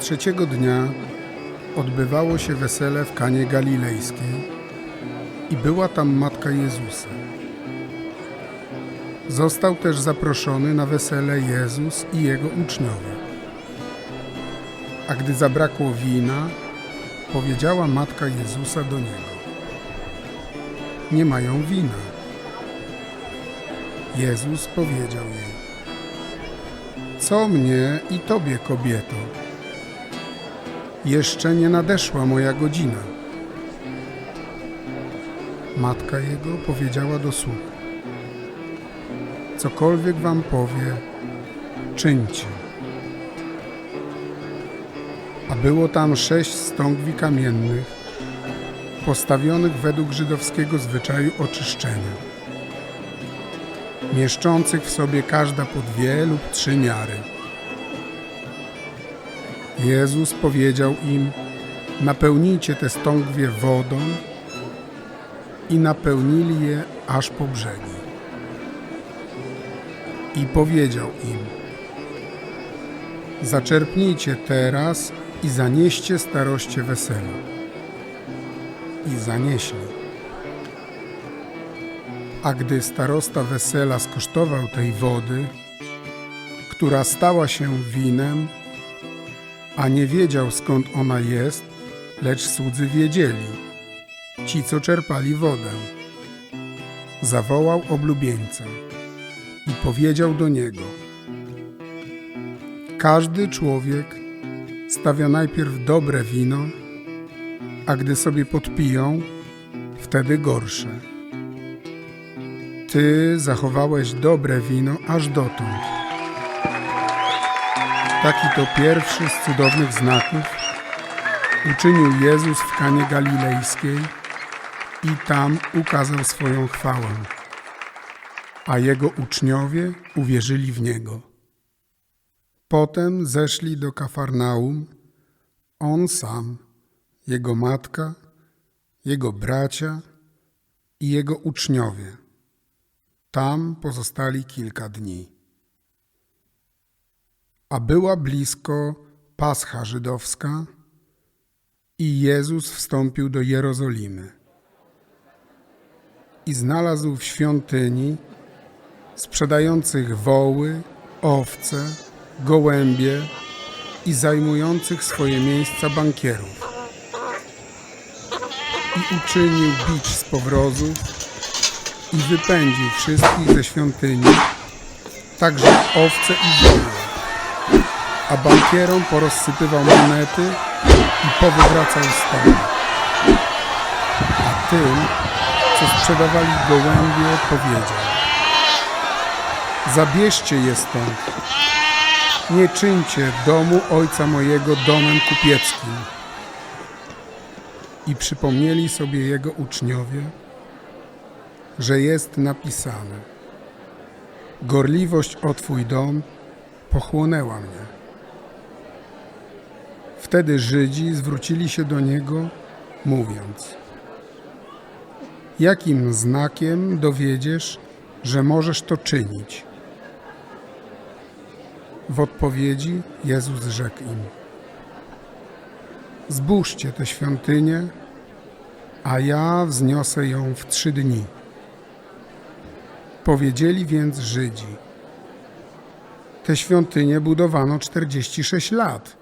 Trzeciego dnia odbywało się wesele w Kanie Galilejskiej i była tam matka Jezusa. Został też zaproszony na wesele Jezus i jego uczniowie. A gdy zabrakło wina, powiedziała matka Jezusa do niego: Nie mają wina. Jezus powiedział jej: Co mnie i tobie, kobieto? Jeszcze nie nadeszła moja godzina. Matka jego powiedziała do sług: Cokolwiek wam powie, czyńcie. A było tam sześć stągwi kamiennych, postawionych według żydowskiego zwyczaju oczyszczenia, mieszczących w sobie każda po dwie lub trzy miary. Jezus powiedział im: Napełnijcie te stągwie wodą i napełnili je aż po brzegi. I powiedział im: Zaczerpnijcie teraz i zanieście staroście wesela. I zanieśli. A gdy starosta wesela skosztował tej wody, która stała się winem, a nie wiedział skąd ona jest, lecz słudzy wiedzieli, ci co czerpali wodę. Zawołał oblubieńca i powiedział do niego: Każdy człowiek stawia najpierw dobre wino, a gdy sobie podpiją, wtedy gorsze. Ty zachowałeś dobre wino aż dotąd. Taki to pierwszy z cudownych znaków uczynił Jezus w Kanie Galilejskiej i tam ukazał swoją chwałę, a jego uczniowie uwierzyli w Niego. Potem zeszli do Kafarnaum, on sam, jego matka, jego bracia i jego uczniowie. Tam pozostali kilka dni. A była blisko Pascha żydowska i Jezus wstąpił do Jerozolimy. I znalazł w świątyni sprzedających woły, owce, gołębie i zajmujących swoje miejsca bankierów. I uczynił bić z powrozów i wypędził wszystkich ze świątyni, także owce i woły a bankierom porozsypywał monety i powywracał stoły. A tym, co sprzedawali gołębie, powiedział Zabierzcie je stąd. Nie czyńcie domu ojca mojego domem kupieckim. I przypomnieli sobie jego uczniowie, że jest napisane Gorliwość o Twój dom pochłonęła mnie. Wtedy Żydzi zwrócili się do niego, mówiąc: Jakim znakiem dowiedziesz, że możesz to czynić? W odpowiedzi Jezus rzekł im: Zbóżcie tę świątynię, a ja wzniosę ją w trzy dni. Powiedzieli więc Żydzi: Tę świątynię budowano 46 lat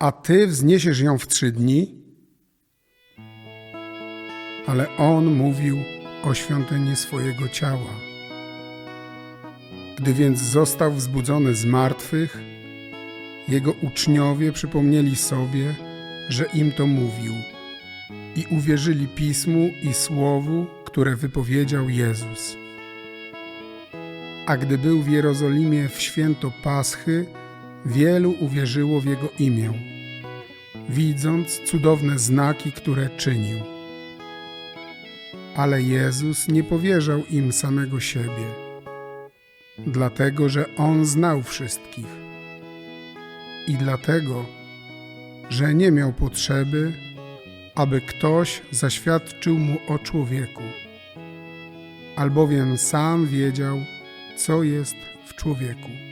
a ty wzniesiesz ją w trzy dni? Ale on mówił o świątyni swojego ciała. Gdy więc został wzbudzony z martwych, jego uczniowie przypomnieli sobie, że im to mówił i uwierzyli pismu i słowu, które wypowiedział Jezus. A gdy był w Jerozolimie w święto Paschy, wielu uwierzyło w Jego imię, widząc cudowne znaki, które czynił. Ale Jezus nie powierzał im samego siebie, dlatego że On znał wszystkich i dlatego, że nie miał potrzeby, aby ktoś zaświadczył mu o człowieku, albowiem sam wiedział, co jest w człowieku.